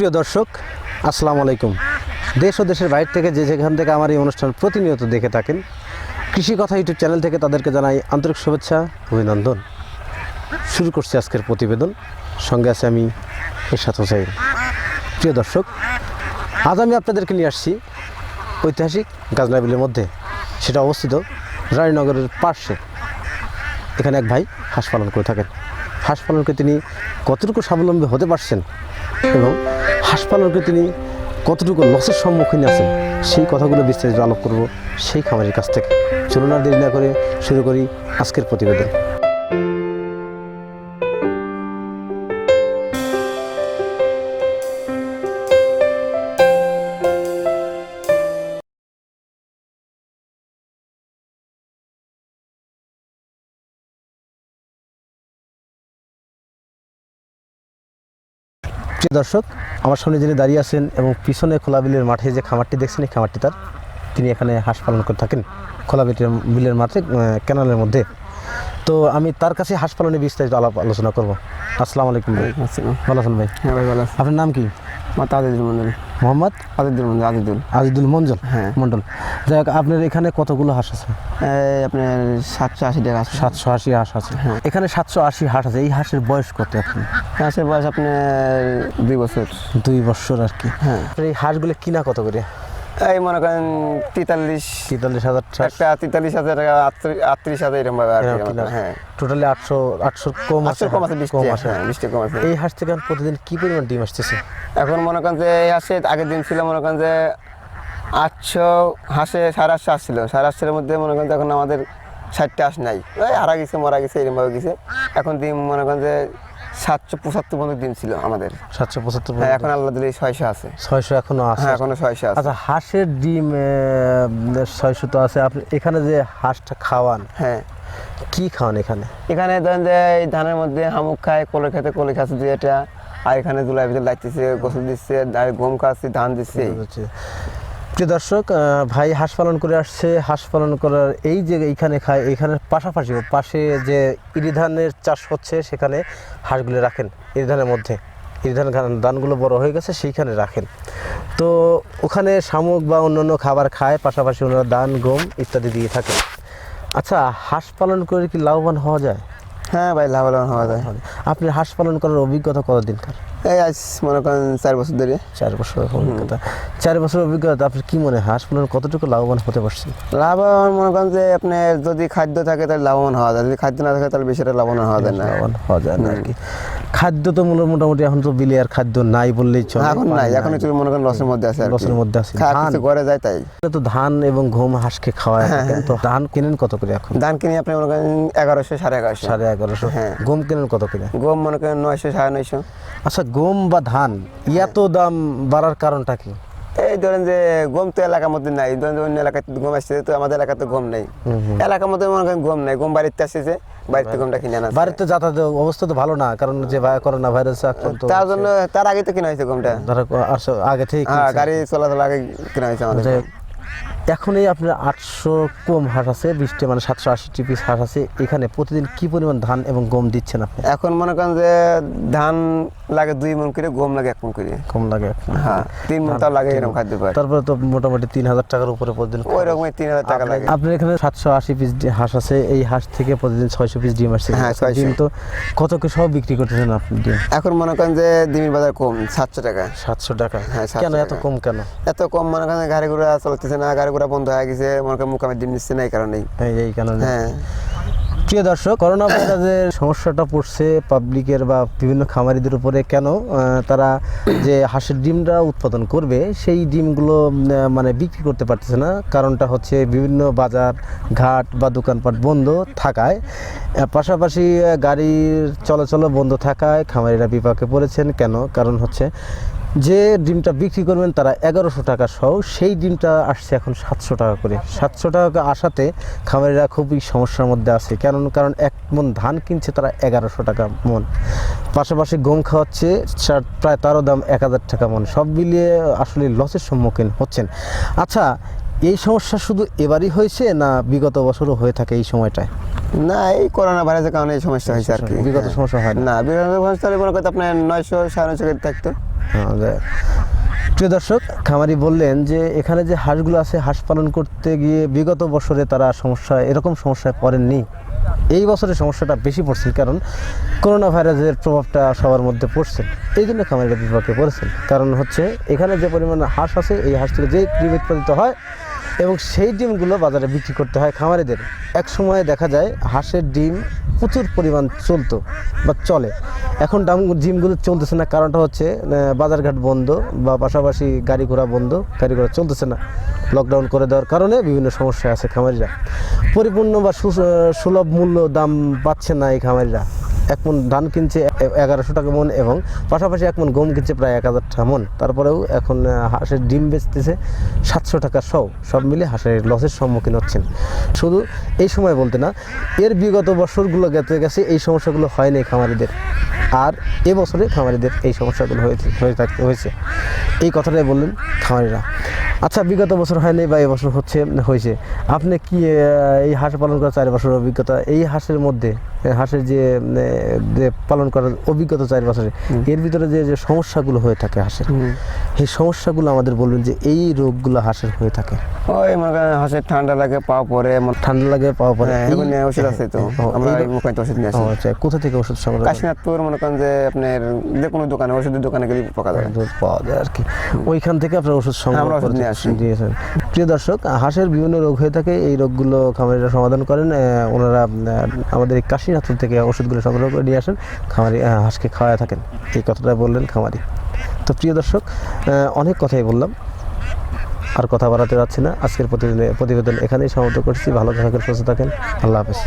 প্রিয় দর্শক, আসসালামু আলাইকুম। দেশ ও দেশের বাইরে থেকে যে যেখান থেকে আমার এই অনুষ্ঠান প্রতিনিয়ত দেখে থাকেন, কৃষি কথা ইউটিউব চ্যানেল থেকে তাদেরকে জানাই আন্তরিক শুভেচ্ছা, অভিনন্দন। শুরু করছি আজকের প্রতিবেদন। সঙ্গে আছে আমি, এরশাদ হোসাইন প্রিয় দর্শক, আজ আমি আপনাদেরকে নিয়ে আসছি ঐতিহাসিক গাজনা বিলের মধ্যে। সেটা অবস্থিত রায়নগরের পার্শ্বে। এখানে এক ভাই হাঁস পালন করে থাকেন। হাঁস পালন করে তিনি কতটুকু স্বাবলম্বী হতে পারছেন এবং হাঁস পালন করে তিনি কতটুকু লসের সম্মুখীন আছেন, সেই কথাগুলো বিস্তারিত আলোপ করব সেই খামারের কাছ থেকে। চলুন আর দেরি না করে শুরু করি আজকের প্রতিবেদন। প্রিয় দর্শক আমার সামনে যিনি দাঁড়িয়ে আছেন এবং পিছনে খোলাবিলের মাঠে যে খামারটি দেখছেন এই খামারটি তার। তিনি এখানে হাঁস পালন করে থাকেন খোলাবিলের বিলের বিলের মাঠে ক্যানালের মধ্যে। তো আমি তার কাছে হাঁস পালনে বিস্তারিত আলাপ আলোচনা করব। আসসালামু আলাইকুম ভাই। আসসালাম। ভালো আছেন ভাই? হ্যাঁ ভাই ভালো আপনার নাম কি? মা তাদের মন্ডল মোহাম্মদ? আজিদুল মঞ্জুল আজিদুল। আজিদুল মঞ্জল? হ্যাঁ। মন্ডল যাই হোক আপনার এখানে কতগুলো হাঁস আছে? আপনার সাতশো আশি হাঁস সাতশো আশি হাঁস আছে। হ্যাঁ। এখানে সাতশো আশি হাঁস আছে। এই হাঁসের বয়স কত এখন হাঁসের বয়স আপনার দুই বছর। দুই বছর আর কি। হ্যাঁ। এই হাঁসগুলো কিনা কত করে? এই মনে করেন তেতাল্লিশ তেতাল্লিশ হাজার একটা তেতাল্লিশ হাজার টাকা আটত্রিশ হাজার এরকম ভাবে হ্যাঁ। টোটালি আটশো আটশো কম আছে কম আছে বিশ কম আছে হ্যাঁ বিশ কম আছে। এই হাঁস থেকে প্রতিদিন কি পরিমাণ ডিম আসতেছে? এখন মনে করেন যে এই হাঁসে আগের দিন ছিল মনে করেন যে আটশো হাঁসে সাড়ে আটশো আসছিল। সাড়ে আটশোর মধ্যে মনে করেন এখন আমাদের ষাটটা হাঁস নাই। ওই হারা গেছে মরা গেছে এরকমভাবে গেছে। এখন দিন মনে করেন যে সাতশো পঁচাত্তর পর্যন্ত দিন ছিল আমাদের। সাতশো পঁচাত্তর হ্যাঁ এখন আল্লাহ দিলে ছয়শো আছে। ছয়শো এখনও আছে। হ্যাঁ এখনও ছয়শো আছে। আচ্ছা হাঁসের ডিম ছয়শো তো আছে। আপনি এখানে যে হাঁসটা খাওয়ান হ্যাঁ। কি খাওয়ান এখানে? এখানে ধরেন যে এই ধানের মধ্যে হামুক খায় কোলে খেতে কলে খাচ্ছে যে এটা আর এখানে জুলাই ভিতরে লাগতেছে গোসল দিচ্ছে আর গম খাচ্ছে ধান দিচ্ছে। প্রিয় দর্শক ভাই হাঁস পালন করে আসছে। হাঁস পালন করার এই যে এইখানে খায় এইখানের পাশাপাশি পাশে যে ইরি ধানের চাষ হচ্ছে, সেখানে হাঁসগুলো রাখেন ইরি ধানের মধ্যে। ইরি ধান ধানগুলো বড় হয়ে গেছে, সেইখানে রাখেন। তো ওখানে শামুক বা অন্যান্য খাবার খায়, পাশাপাশি ওনারা ধান গম ইত্যাদি দিয়ে থাকে আচ্ছা হাঁস পালন করে কি লাভবান হওয়া যায়? হ্যাঁ ভাই লাভবান হওয়া যায়। আপনি হাঁস পালন করার অভিজ্ঞতা কতদিনকার এই আজ মনে করেন চার বছর ধরে। চার বছর অভিজ্ঞতা। চার বছর অভিজ্ঞতা আপনার কি মনে হয়? হাঁস পালন কতটুকু লাভবান হতে পারছেন লাভবান মনে করেন যে আপনার যদি খাদ্য থাকে তাহলে লাভবান হওয়া যায়। যদি খাদ্য না থাকে তাহলে বেশি লাভবান হওয়া যায় না। লাভবান হওয়া যায় না আর কি। খাদ্য তো মূল- মোটামুটি এখন তো বিলে আর খাদ্য নাই বললেই চলে এখন নাই। এখন একটু মনে করেন লসের মধ্যে আছে। লসের মধ্যে আছে। ধান? ঘরে যায় তাই। তো ধান এবং গম হাঁসকে খাওয়ায় হ্যাঁ, তো ধান কিনেন কত করে এখন? ধান কিনে আপনি মনে করেন এগারোশো সাড়ে এগারোশো। সাড়ে এগারোশো। হ্যাঁ। গম কিনেন কত করে? গম মনে করেন নয়শো সাড়ে নয়শো। আচ্ছা গম বা ধান এত দাম বাড়ার কারণটা কি? এই ধরেন যে গম তো এলাকার মধ্যে নাই ধরেন অন্য এলাকায় গম আসছে তো আমাদের এলাকাতে গম নেই। এলাকার মধ্যে মনে করেন গম নাই গম বাড়িতে আসছে বাড়িতে গমটা কিনে আনা বাড়িতে যাতায়াতের অবস্থা তো ভালো না কারণ যে করোনা ভাইরাসে আক্রান্ত তার জন্য তার আগে তো কিনা হয়েছে গমটা। ধরো আগে থেকে হ্যাঁ গাড়ি চলাচল আগে কিনা হয়েছে আমাদের। যাই হোক, এখন এই আপনার আটশো কম হাঁস আছে বিশটি মানে সাতশো আশিটি পিস হাঁস আছে। এখানে প্রতিদিন কি পরিমাণ ধান এবং গম দিচ্ছেন আপনি? এখন মনে করেন যে ধান লাগে দুই মন করে গম লাগে এক মন করে। কম লাগে। হ্যাঁ তিন মন তাও লাগে এরকম খাদ্য পায়। তারপরে তো মোটামুটি তিন হাজার টাকার উপরে প্রতিদিন ওই রকমই তিন হাজার টাকা লাগে। আপনার এখানে সাতশো আশি পিস হাঁস আছে এই হাঁস থেকে প্রতিদিন ছয়শো পিস ডিম আসছে। হ্যাঁ, 600 ডিম তো কত কি সব বিক্রি করতেছেন আপনি ডিম? এখন মনে করেন যে ডিমের বাজার কম সাতশো টাকা। সাতশো টাকা। হ্যাঁ, কেন এত কম কেন? এত কম মনে করেন গাড়ি ঘোড়া চলতেছে না গাড়ি ঘোড়া বন্ধ হয়ে গেছে মনে করেন মুখামে ডিম নিচ্ছে না এই কারণেই। এই কারণে হ্যাঁ। প্রিয় দর্শক করোনা ভাইরাসের সমস্যাটা পড়ছে পাবলিকের বা বিভিন্ন খামারিদের উপরে কেন? তারা যে হাঁসের ডিমটা উৎপাদন করবে সেই ডিমগুলো মানে বিক্রি করতে পারতেছে না। কারণটা হচ্ছে বিভিন্ন বাজার ঘাট বা দোকানপাট বন্ধ থাকায়। পাশাপাশি গাড়ির চলাচলও বন্ধ থাকায় খামারিরা বিপাকে পড়েছেন। কেন? কারণ হচ্ছে যে ডিমটা বিক্রি করবেন তারা এগারোশো টাকা সহ সেই ডিমটা আসছে এখন সাতশো টাকা করে। সাতশো টাকা আসাতে খামারিরা খুবই সমস্যার মধ্যে আছে। কেন কারণ এক মন ধান কিনছে তারা এগারোশো টাকা মন। পাশাপাশি গম খাওয়াচ্ছে প্রায় তারও দাম এক হাজার টাকা মন। সব মিলিয়ে আসলে লসের সম্মুখীন হচ্ছেন। আচ্ছা এই সমস্যা শুধু এবারই হয়েছে না বিগত বছরও হয়ে থাকে এই সময়টায়? না এই করোনা ভাইরাসের কারণে এই সমস্যা হয়েছে আর কি। বিগত সমস্যা হয় না। বিগত সমস্যা হলে মনে করতে আপনার নয়শো সাড়ে নয়শো থাকতো। প্রিয় দর্শক, খামারি বললেন যে এখানে যে হাঁসগুলো আছে, হাঁস পালন করতে গিয়ে বিগত বছরে তারা সমস্যা, এরকম সমস্যায় পড়েননি। এই বছরের সমস্যাটা বেশি পড়ছে কারণ করোনা ভাইরাসের প্রভাবটা সবার মধ্যে পড়ছে। এই জন্য খামারিরা বিপাকে পড়েছেন। কারণ হচ্ছে, এখানে যে পরিমাণ হাঁস আছে, এই হাঁস থেকে যে উৎপাদিত হয় এবং সেই ডিমগুলো বাজারে বিক্রি করতে হয় খামারিদের। এক সময় দেখা যায় হাঁসের ডিম প্রচুর পরিমাণ চলতো বা চলে। এখন দাম ডিমগুলো চলতেছে না, কারণটা হচ্ছে বাজারঘাট বন্ধ বা পাশাপাশি গাড়ি ঘোড়া বন্ধ গাড়ি ঘোড়া চলতেছে না। লকডাউন করে দেওয়ার কারণে বিভিন্ন সমস্যা আছে খামারিরা। পরিপূর্ণ বা সুলভ মূল্য দাম পাচ্ছে না এই খামারিরা। এক মন ধান কিনছে এগারোশো টাকা মন এবং পাশাপাশি এক মন গম কিনছে প্রায় এক হাজার টাকা মন। তারপরেও এখন হাঁসের ডিম বেচতেছে সাতশো টাকা সহ সব মিলে হাঁসের লসের সম্মুখীন হচ্ছেন। শুধু এই সময় বলতে না, এর বিগত বছরগুলো গেতে গেছে, এই সমস্যাগুলো হয়নি খামারিদের। আর এবছরে খামারিদের এই সমস্যাগুলো হয়েছে, হয়ে হয়েছে। এই কথাটাই বললেন খামারিরা। আচ্ছা বিগত বছর হয়নি বা এবছর হচ্ছে, হয়েছে। আপনি কি এই হাঁস পালন করা চার বছরের অভিজ্ঞতা, এই হাঁসের মধ্যে হাঁসের যে পালন করার অভিজ্ঞতা চার বছরে এর ভিতরে যে যে সমস্যাগুলো হয়ে থাকে হাঁসের এই সমস্যাগুলো আমাদের বলবেন যে এই রোগগুলো হাঁসের হয়ে থাকে। ওই মনে করেন হাঁসের ঠান্ডা লাগে পা পরে ঠান্ডা লাগে পাওয়া পরে হ্যাঁ, নিয়ে ওষুধ আছে তো আমরা ওষুধ নিয়ে আসি। আচ্ছা কোথা থেকে ওষুধ সংগ্রহ? কাশীনাথপুর মনে করেন যে আপনার যে কোনো দোকানে ওষুধের দোকানে গেলে পাকা যায়। পাওয়া যায় আর কি। ওইখান থেকে আপনার ওষুধ সংগ্রহ আমরা ওষুধ করে নিয়ে আসি। দিয়েছেন। প্রিয় দর্শক হাঁসের বিভিন্ন রোগ হয়ে থাকে এই রোগগুলো খামারিরা সমাধান করেন ওনারা আমাদের কাশীনাথপুর থেকে ওষুধগুলো সংগ্রহ করে নিয়ে আসেন, খামারি হাঁসকে খাওয়া থাকেন। এই কথাটা বললেন খামারি। তো প্রিয় দর্শক অনেক কথাই বললাম, আর কথা বাড়াতে যাচ্ছি না। আজকের প্রতিদিনে প্রতিবেদন এখানেই সমাপ্ত করছি। ভালো থাকেন, সুস্থ থাকেন। আল্লাহ হাফেজ।